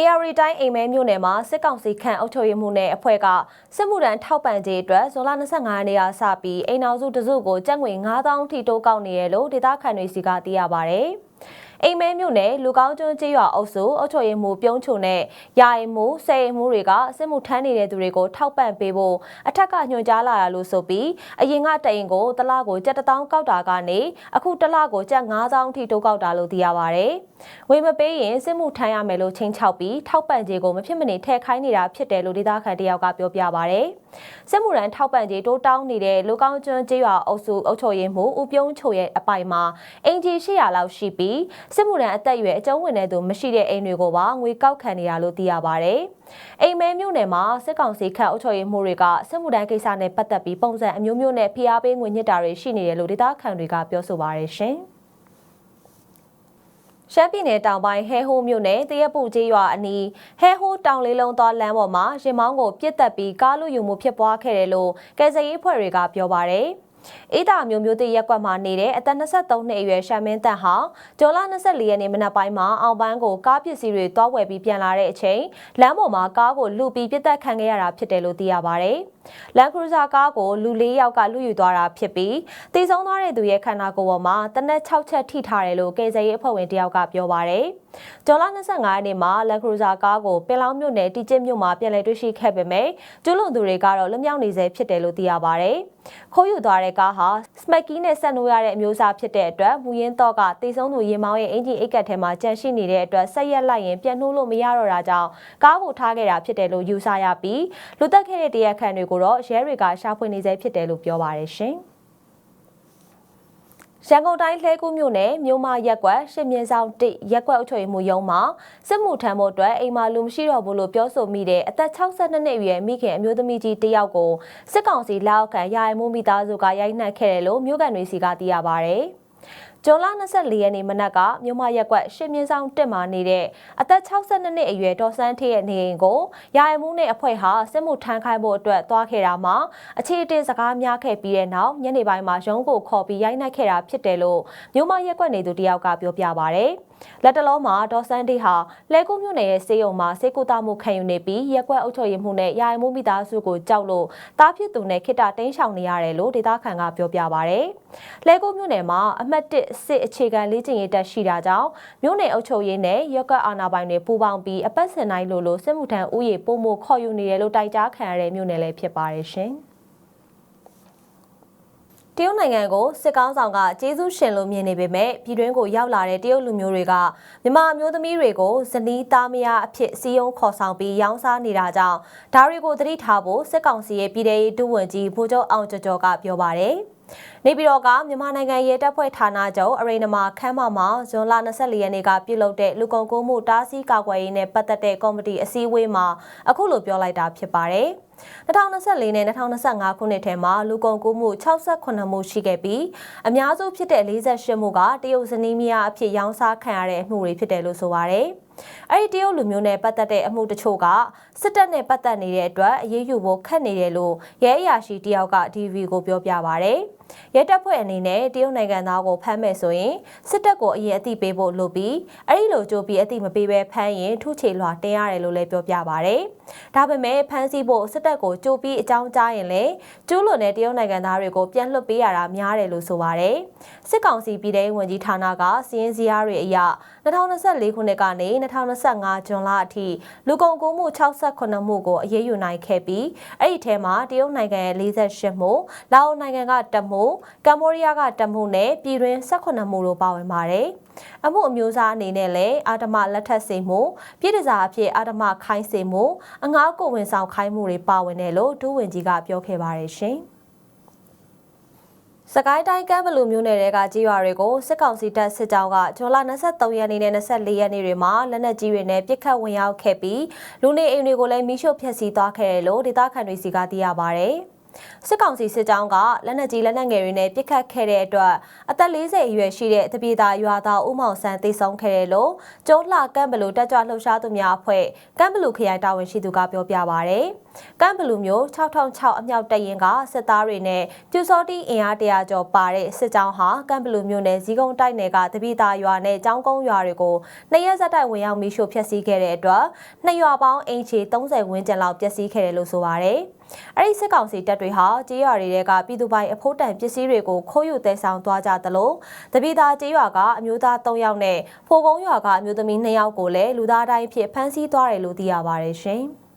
AR တိုင်းအိမ်မဲမြို့နယ်မှာစစ်ကောင်စီခန့်အုပ်ချုပ်ရေးမှုနယ်အဖွဲ့ကစစ်မှုထမ်းထောက်ပံ့ကြေးအတွက်ဇွန်လ25ရက်နေ့ကစပြီးအိမ်အောင်စုတစုကိုကျပ်ငွေ9000ထိတိုးကောက်နေရလို့ဒေသခံတွေစီကသိရပါဗျ။ အိမ်မဲမြို့နယ်လူကောင်းကျွန်းကျေးရွာအုပ်စုအုပ်ချုပ်ရေးမှူးပြုံးချုံနဲ့ယာယီမှုဆယ်အိမ်မှုတွေကစစ်မှုထမ်းနေတဲ့သူတွေကိုထောက်ပံ့ပေးဖို့အထက်ကညွှန်ကြားလာတာလို့ဆိုပြီးအရင်ကတအိမ်ကိုတစ်လကိုကျပ်1000ကောက်တာကနေအခုတစ်လကိုကျပ်9000ထိတိုးကောက်တာလို့သိရပါဗျ။ဝေမပေးရင်စစ်မှုထမ်းရမယ်လို့ချင်းချောက်ပြီးထောက်ပံ့ကြေးကိုမဖြစ်မနေထည့်ခိုင်းနေတာဖြစ်တယ်လို့ဒေသခံတယောက်ကပြောပြပါဗျ။စစ်မှုထမ်းထောက်ပံ့ကြေးတိုးတောင်းနေတဲ့လူကောင်းကျွန်းကျေးရွာအုပ်စုအုပ်ချုပ်ရေးမှူးဦးပြုံးချိုရဲ့အပိုင်မှာအင်ဂျီ800လောက်ရှိပြီးစစ်မှုထမ်းအသက်အရွယ်အကျုံးဝင်တဲ့သူမရှိတဲ့အိမ်တွေကိုပါငွေကောက်ခံနေတာလို့သိရပါဗျ။အိမ်မဲမျိုးနယ်မှာစစ်ကောင်စီခန့်အုပ်ချုပ်ရေးမှုတွေကစစ်မှုထမ်းကိစ္စနဲ့ပတ်သက်ပြီးပုံစံအမျိုးမျိုးနဲ့ဖိအားပေးငွေညစ်တာတွေရှိနေတယ်လို့ဒေသခံတွေကပြောဆိုပါရရှင်။ ရှမ်းပြည်နယ်တောင်ပိုင်းဟဲဟိုးမြို့နယ်တရက်ပူကျေးရွာအနီးဟဲဟိုးတောင်လေးလုံးသောလမ်းပေါ်မှာရင်မောင်းကိုပြစ်တက်ပြီးကားလူယူမှုဖြစ်ပွားခဲ့တယ်လို့ကယ်ဆယ်ရေးဖွဲ့တွေကပြောပါရယ်။ အေးတာမျိုးမျိုးတည်ရက်ကွက်မှာနေတဲ့အသက်23နှစ်အရွယ်ရှာမင်းတန်ဟာဂျွန်လ24ရက်နေ့မနက်ပိုင်းမှာအောင်ပန်းကိုကားပစ္စည်းတွေတွားဝယ်ပြီးပြန်လာတဲ့အချိန်လမ်းပေါ်မှာကားကိုလူပြီးပြစ်တက်ခံခဲ့ရတာဖြစ်တယ်လို့သိရပါဗျ။လန်ခရူဇာကားကိုလူ၄ယောက်ကလူယူသွားတာဖြစ်ပြီးတည်ဆုံးသွားတဲ့သူရဲ့ခန္ဓာကိုယ်ပေါ်မှာတနက်6ချက်ထိထားတယ်လို့ကယ်ဆယ်ရေးအဖွဲ့ဝင်တယောက်ကပြောပါဗျ။ ဂျွန်လ25ရက်နေ့မှာလန်ခရူဇာကားကိုပင်လောင်းမြို့နယ်တီကျစ်မြို့မှာပြန်လည်တွေ့ရှိခဲ့ပေမဲ့ကျူးလွန်သူတွေကတော့လွတ်မြောက်နေဆဲဖြစ်တယ်လို့သိရပါဗျ။ခိုးယူသွားတဲ့ကားဟာစမက်ကီးနဲ့ဆက်နိုးရတဲ့အမျိုးအစားဖြစ်တဲ့အတွက်မူရင်းတော့ကတေဆုံးသူရင်မောင်းရဲ့အင်ဂျင်အိတ်ကတ်ထဲမှာကြန့်ရှိနေတဲ့အတွက်ဆက်ရက်လိုက်ရင်ပြန်နှိုးလို့မရတော့တာကြောင့်ကားကိုထားခဲ့တာဖြစ်တယ်လို့ယူဆရပြီးလူသက်ခဲ့တဲ့တရားခံတွေကိုတော့ရဲတွေကရှာဖွေနေဆဲဖြစ်တယ်လို့ပြောပါတယ်ရှင်။ ရန်ကုန်တိုင်းလှဲကူးမြို့နယ်မြို့မရက်ကွက်ရှစ်မြင်းဆောင်တိရက်ကွက်အုပ်ချုပ်ရေးမှူးရုံးမှာစစ်မှုထမ်းဖို့အတွက်အိမ်မှာလူမရှိတော့ဘူးလို့ပြောဆိုမိတဲ့အသက်62နှစ်အရွယ်မိခင်အမျိုးသမီးကြီးတယောက်ကိုစစ်ကောင်စီလက်အောက်ခံရာအိမ်မှုမိသားစုကရိုက်နှက်ခဲ့တယ်လို့မြို့ကန်တွေစီကသိရပါဗျ။ ဂျွန်လ24ရက်နေ့မနက်ကမြို့မရက်ကွက်ရှစ်မြင်းဆောင်တက်မှာနေတဲ့အသက်62နှစ်အရွယ်ဒေါ်စန်းထေးရဲ့နေအိမ်ကိုရာယမှုနဲ့အဖွဲ့ဟာစစ်မှုထမ်းခိုင်းဖို့အတွက်သွားခဲ့တာမှာအခြေအတင်စကားများခဲ့ပြီးတဲ့နောက်ညနေပိုင်းမှာရုံးကိုခေါ်ပြီးရိုက်နှက်ခဲ့တာဖြစ်တယ်လို့မြို့မရက်ကွက်နေသူတယောက်ကပြောပြပါဗျ။လက်တလုံးမှာဒေါ်စန်းဒေးဟာလဲကူးမြို့နယ်ရဲ့စေယုံမှာစေကူတာမှုခံယူနေပြီးရက်ကွက်အုပ်ချုပ်ရေးမှုနဲ့ရာယမှုမိသားစုကိုကြောက်လို့တားဖြစ်သူနဲ့ခိတတင်းရှောင်နေရတယ်လို့ဒေသခံကပြောပြပါဗျ။လဲကူးမြို့နယ်မှာအမှတ်1စစ်အခြေခံလေ့ကျင့်ရေးတက်ရှိတာကြောင့်မြို့နယ်အုပ်ချုပ်ရေးနဲ့ရက်ကွက်အာဏာပိုင်တွေပူးပေါင်းပြီးအပတ်စဉ်တိုင်းလိုလိုစစ်မှုထမ်းဥယေပုံမှုခေါ်ယူနေတယ်လို့တိုက်ကြားခံရတဲ့မြို့နယ်လည်းဖြစ်ပါတယ်ရှင်။ တရုတ်နိုင်ငံကိုစစ်ကောင်းဆောင်ကကျေးဇူးရှင်လို့မြင်နေပေမဲ့ပြည်တွင်းကိုရောက်လာတဲ့တရုတ်လူမျိုးတွေကမြန်မာမျိုးသမီးတွေကိုဇနီးသားမယားအဖြစ်စီယုံခေါ်ဆောင်ပြီးရောင်းစားနေတာကြောင့်ဒါတွေကိုသတိထားဖို့စစ်ကောင်စီရဲ့ပြည်ထရေးဒုဝန်ကြီးဗိုလ်ချုပ်အောင်ကျော်ကျော်ကပြောပါတယ်။ နေပြည်တော်ကမြန်မာနိုင်ငံရဲတပ်ဖွဲ့ဌာနချုပ်အရိနမခမ်းမမှာဇွန်လ24ရက်နေ့ကပြုလုပ်တဲ့လူကုန်ကူးမှုတားဆီးကာကွယ်ရေးနဲ့ပတ်သက်တဲ့ကော်မတီအစည်းအဝေးမှာအခုလိုပြောလိုက်တာဖြစ်ပါတယ်။2024နဲ့2025ခုနှစ်ထဲမှာလူကုန်ကူးမှု68မှုရှိခဲ့ပြီးအများစုဖြစ်တဲ့48မှုကတရုတ်ဇနီးမယားအဖြစ်ရောင်းစားခံရတဲ့အမှုတွေဖြစ်တယ်လို့ဆိုပါတယ်။အဲ့ဒီတရုတ်လူမျိုးနဲ့ပတ်သက်တဲ့အမှုတချို့ကစစ်တပ်နဲ့ပတ်သက်နေတဲ့အတွက်အရေးယူဖို့ခက်နေတယ်လို့ရဲအရာရှိတယောက်က DV ကိုပြောပြပါဗျ။ ရဲတပ်ဖွဲ့အနေနဲ့တရုတ်နိုင်ငံသားကိုဖမ်းမယ်ဆိုရင်စစ်တပ်ကိုအရင်အသိပေးဖို့လိုပြီးအဲ့ဒီလိုကြိုးပြီးအသိမပေးဘဲဖမ်းရင်ထုချေလွှာတင်ရတယ်လို့လည်းပြောပြပါဗျ။ဒါပေမဲ့ဖမ်းဆီးဖို့စစ်တပ်ကိုကြိုးပြီးအကြောင်းကြားရင်လည်းကျူးလွန်တဲ့တရုတ်နိုင်ငံသားတွေကိုပြန်လွှတ်ပေးရတာများတယ်လို့ဆိုပါတယ်။စစ်ကောင်စီပြည်ထောင်ဝန်ကြီးဌာနကစီးရင်စည်းအားတွေအရ2024ခုနှစ်ကနေ2025ဇွန်လအထိလူကုန်ကူးမှု68မှုကိုအရေးယူနိုင်ခဲ့ပြီးအဲ့ဒီထဲမှာတရုတ်နိုင်ငံရဲ့48မှုလာအိုနိုင်ငံကတမှုကမ္ဘောဒီးယားကတမှုနဲ့ပြည်တွင်း18မှုတို့ပါဝင်ပါတယ်အမှုအမျိုးအစားအနေနဲ့လည်းအာတမလက်ထပ်စေမှုပြည်တစားအဖြစ်အာတမခိုင်းစေမှုအငှားကိုဝင်ဆောင်ခိုင်းမှုတွေပါဝင်တယ်လို့ဒုဝန်ကြီးကပြောခဲ့ပါတယ်ရှင်။စကိုင်းတိုင်းကမ်းဘလူမျိုးနယ်တွေကကြေးရွာတွေကိုစစ်ကောင်စီတပ်စစ်ကြောင်းကဇွန်လ23ရက်နေ့နဲ့24ရက်နေ့တွေမှာလက်နက်ကြီးတွေနဲ့ပစ်ခတ်ဝင်ရောက်ခဲ့ပြီးလူနေအိမ်တွေကိုလည်းမိရှို့ဖျက်ဆီးသွားခဲ့တယ်လို့ဒေသခံတွေစီကသိရပါဗျ စစ်ကောင်စီစစ်ကြောင်းကလက်နက်ကြီးလက်နက်ငယ်တွေနဲ့ပစ်ခတ်ခဲ့တဲ့အတွက်အသက်40အရွယ်ရှိတဲ့တပြည်သားရွာသားဦးမောင်ဆန်းသေဆုံးခဲ့တယ်လို့ကျုံးလှကမ်ဘလူတက်ကြွလှုပ်ရှားသူများအဖွဲ့ကမ်ဘလူခရိုင်တာဝန်ရှိသူကပြောပြပါရယ်ကမ်ဘလူမျိုး6006အမြောက်တပ်ရင်ကစစ်သားတွေနဲ့ပြူစောတိအင်အားတရာကျော်ပါတဲ့စစ်ကြောင်းဟာကမ်ဘလူမျိုးနယ်ဇီးကုန်းတိုက်နယ်ကတပြည်သားရွာနဲ့ကျောင်းကုန်းရွာတွေကိုနှစ်ရက်ဆက်တိုက်ဝင်ရောက်မိရှို့ဖျက်ဆီးခဲ့တဲ့အတွက်နှစ်ရွာပေါင်းအင်ချီ30ဝန်းကျင်လောက်ပျက်စီးခဲ့တယ်လို့ဆိုပါရယ် အဲ့ဒီစစ်ကောင်စီတပ်တွေဟာကြေးရွာတွေကပြည်သူပိုင်အဖို့တန်ပစ္စည်းတွေကိုခိုးယူတဲဆောင်သွားကြသလိုတပိသားကြေးရွာကအမျိုးသား3ယောက်နဲ့ဖိုကုန်းရွာကအမျိုးသမီး2ယောက်ကိုလည်းလူသားတိုင်းဖြစ်ဖမ်းဆီးသွားတယ်လို့သိရပါတယ်ရှင်။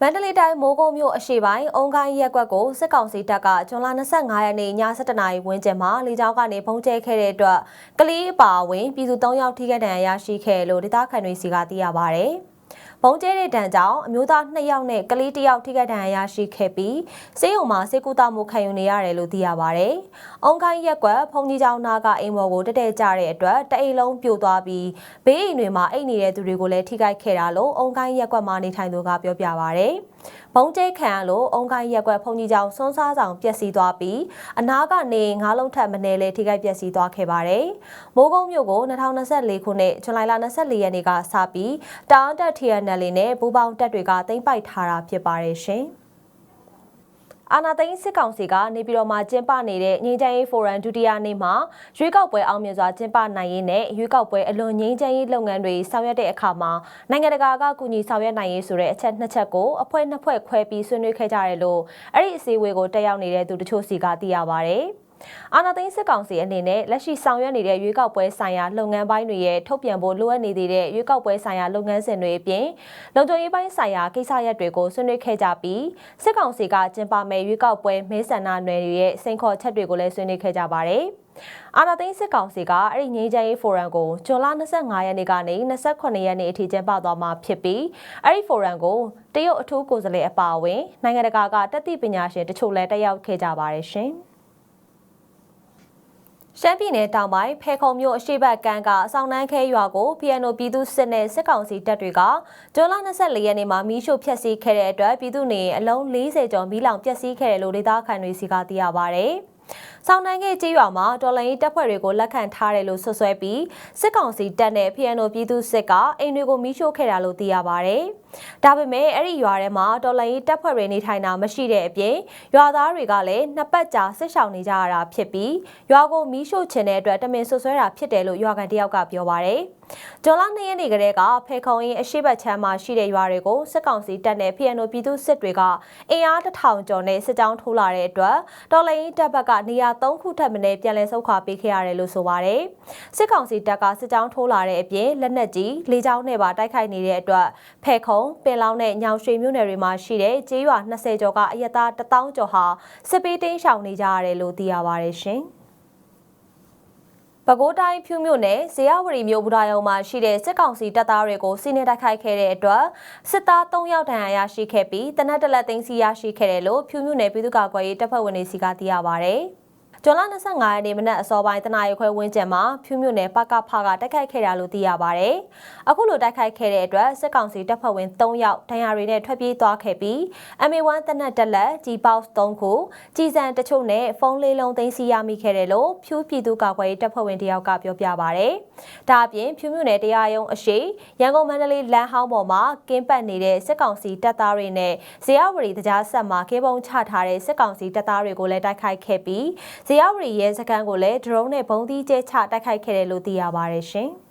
မန္တလေးတိုင်းမိုးကုံမြို့အရှိပိုင်းအုံကိုင်းရက်ကွက်ကိုစစ်ကောင်စီတပ်ကဇွန်လ25ရက်နေ့ည7:00နာရီဝန်းကျင်မှာလေကြောင်းကနေပုံကျဲခဲ့တဲ့အတွက်ကလေးအပါအဝင်ပြည်သူ3ယောက်ထိခိုက်ဒဏ်ရာရရှိခဲ့လို့ဒေသခံတွေစီကသိရပါဗျ။ ဘုံကျဲတဲ့တန်ကြောင့်အမျိုးသား2ယောက်နဲ့ကလေး1ယောက်ထိခိုက်ဒဏ်ရာရရှိခဲ့ပြီးစေယုံမှာစေကူတာမှုခံယူနေရတယ်လို့သိရပါဗျ။အုံကိုင်းရက်ကွက်ဖုန်ကြီးကျောင်းနာကအိမ်မော်ကိုတက်တဲ့ကြတဲ့အတွက်တအိမ်လုံးပြိုသွားပြီးဘေးအိမ်တွေမှာအိတ်နေတဲ့သူတွေကိုလည်းထိခိုက်ခဲ့တာလို့အုံကိုင်းရက်ကွက်မှာနေထိုင်သူကပြောပြပါဗျ။ဘုံ ကျဲခံရလို့အုံကိုင်းရက်ကွက်ဖုန်ကြီးကျောင်းစွန်းစားဆောင်ပျက်စီးသွားပြီးအနာကနေငါးလုံးထပ်မနေလဲထိခိုက်ပျက်စီးသွားခဲ့ပါတယ်။မိုးကုံမြို့ကို2024ခုနှစ်ဇူလိုင်လ24ရက်နေ့ကစပြီးတာအန်တက် TNL နဲ့ဘူပေါင်းတပ်တွေကသိမ်းပိုက်ထားတာဖြစ်ပါတယ်ရှင်။ အာနာသိန်းစစ်ကောင်စီကနေပြည်တော်မှာကျင်းပနေတဲ့ငြိမ်းချမ်းရေးဖိုရမ်ဒုတိယနေ့မှာရွေးကောက်ပွဲအောင်မြင်စွာကျင်းပနိုင်ရေးနဲ့ရွေးကောက်ပွဲအလွန်ငြိမ်းချမ်းရေးလုပ်ငန်းတွေဆောင်ရွက်တဲ့အခါမှာနိုင်ငံတကာကကူညီဆောင်ရွက်နိုင်ရေးဆိုတဲ့အချက်နှစ်ချက်ကိုအဖွဲ့နှစ်ဖွဲ့ခွဲပြီးဆွေးနွေးခဲ့ကြတယ်လို့အဲ့ဒီအစည်းအဝေးကိုတက်ရောက်နေတဲ့သူတချို့စီကသိရပါဗျ။ အာဏာသိမ်းစစ်ကောင်စီအနေနဲ့လက်ရှိဆောင်ရွက်နေတဲ့ရွေးကောက်ပွဲဆိုင်ရာလုပ်ငန်းပိုင်းတွေရဲ့ထုတ်ပြန်ဖို့လိုအပ်နေသေးတဲ့ရွေးကောက်ပွဲဆိုင်ရာလုပ်ငန်းစဉ်တွေအပြင်လုံခြုံရေးပိုင်းဆိုင်ရာကိစ္စရပ်တွေကိုဆွေးနွေးခဲ့ကြပြီးစစ်ကောင်စီကကျင်းပမဲ့ရွေးကောက်ပွဲမဲဆန္ဒနယ်တွေရဲ့စိန်ခေါ်ချက်တွေကိုလည်းဆွေးနွေးခဲ့ကြပါတယ်။အာနာသိန်းစစ်ကောင်စီကအဲ့ဒီငြိမ်းချမ်းရေးဖိုရမ်ကိုဇွန်လ25ရက်နေ့ကနေ28ရက်နေ့အထိကျင်းပသွားမှာဖြစ်ပြီးအဲ့ဒီဖိုရမ်ကိုတရုတ်အထူးကိုယ်စားလှယ်အပါအဝင်နိုင်ငံတကာကတက်သည့်ပညာရှင်တချို့လည်းတက်ရောက်ခဲ့ကြပါတယ်ရှင်။ ရှမ်းပြည်နယ်တောင်ပိုင်းဖဲခုံမြို့အရှိတ်ကမ်းကစောင်းနှန်းခဲရွာကို PNO ပြည်သူစစ်နဲ့စစ်ကောင်စီတပ်တွေကဇွန်လ24ရက်နေ့မှာမီးရှို့ဖျက်ဆီးခဲ့တဲ့အတွက်ပြည်သူနေအလုံး40ကျော်မီးလောင်ပျက်စီးခဲ့တယ်လို့ဒေသခံတွေစီကသိရပါဗျ။။ စောင်းနိုင်ခဲ့ကြေးရွာမှာတော်လိုင်းတပ်ဖွဲ့တွေကိုလက်ခံထားတယ်လို့ဆွဆွဲပြီးစစ်ကောင်စီတပ်နဲ့ PNO ပြည်သူစစ်ကအိမ်တွေကိုမီးရှို့ခဲ့တာလို့သိရပါဗျ။ဒါပေမဲ့အဲ့ဒီရွာထဲမှာတော်လိုင်းတပ်ဖွဲ့တွေနေထိုင်တာမရှိတဲ့အပြင်ရွာသားတွေကလည်းနှစ်ပတ်ကြာဆစ်ဆောင်နေကြရတာဖြစ်ပြီးရွာကိုမီးရှို့ချင်တဲ့အတွက်တမင်ဆွဆွဲတာဖြစ်တယ်လို့ရွာကန်တယောက်ကပြောပါဗျ။ဂျွန်လ2ရက်နေ့ကတည်းကဖေခုံရင်အရှိတ်ချမ်းမှာရှိတဲ့ရွာတွေကိုစစ်ကောင်စီတပ်နဲ့ PNO ပြည်သူစစ်တွေကအင်အားတစ်ထောင်ကျော်နဲ့စစ်ကြောင်းထိုးလာတဲ့အတွက်တော်လိုင်းတပ်ဘက်ကနေရာ3ခုထပ်မံပြန်လည်ဆုတ်ခွာပေးခဲ့ရတယ်လို့ဆိုပါတယ်။စစ်ကောင်စီတပ်ကစစ်ကြောင်းထိုးလာတဲ့အပြင်လက်နက်ကြီးလေကြောင်းနဲ့ပါတိုက်ခိုက်နေတဲ့အတွက်ဖေခုံပင်လောင်းနဲ့ညောင်ရွှေမြို့နယ်တွေမှာရှိတဲ့ကျေးရွာ20ကျော်ကအရက်သား1000ကျော်ဟာစစ်ပေးတင်းရှောင်နေကြရတယ်လို့သိရပါတယ်ရှင်။ပဲခူးတိုင်းဖြူမြို့နယ်ဇေယဝရီမြို့ဘူဒါယုံမှာရှိတဲ့စစ်ကောင်စီတပ်သားတွေကိုစီးနေတိုက်ခိုက်ခဲ့တဲ့အတွက်စစ်သား3ယောက်ဒဏ်ရာရရှိခဲ့ပြီးတနက်တလက်သိမ်းစီရရှိခဲ့တယ်လို့ဖြူမြို့နယ်ပြည်သူ့ကာကွယ်ရေးတပ်ဖွဲ့ဝင်တွေစီကသိရပါဗျ။ ဇွန်လ25ရက်နေ့မနက်အစောပိုင်းတနာရီခွဲဝန်းကျင်မှာဖြူးမြို့နယ်ပကဖကတိုက်ခိုက်ခဲ့တာလို့သိရပါဗျ။အခုလိုတိုက်ခိုက်ခဲ့တဲ့အတွက်စစ်ကောင်စီတပ်ဖွဲ့ဝင်3ယောက်ဒဏ်ရာတွေနဲ့ထွက်ပြေးသွားခဲ့ပြီး MA1 တနက်တက်လက်ကြီးပေါက်3ခုကြီးစံတချို့နဲ့ဖုန်းလေးလုံးသိမ်းဆည်းရမိခဲ့တယ်လို့ဖြူးပြည်သူ့ကာကွယ်ရေးတပ်ဖွဲ့ဝင်တယောက်ကပြောပြပါဗျ။ဒါအပြင်ဖြူးမြို့နယ်တရားရုံးအရှိရန်ကုန်မန္တလေးလမ်းဟောင်းပေါ်မှာကင်းပတ်နေတဲ့စစ်ကောင်စီတပ်သားတွေနဲ့ဇေယဝရီတကြားဆက်မှာကေပုံချထားတဲ့စစ်ကောင်စီတပ်သားတွေကိုလည်းတိုက်ခိုက်ခဲ့ပြီးဇေယဝရီရဲစခန်းကိုလည်း drone နဲ့ဘုံသီးကျဲချတိုက်ခိုက်ခဲ့တယ်လို့သိရပါတယ်ရှင်။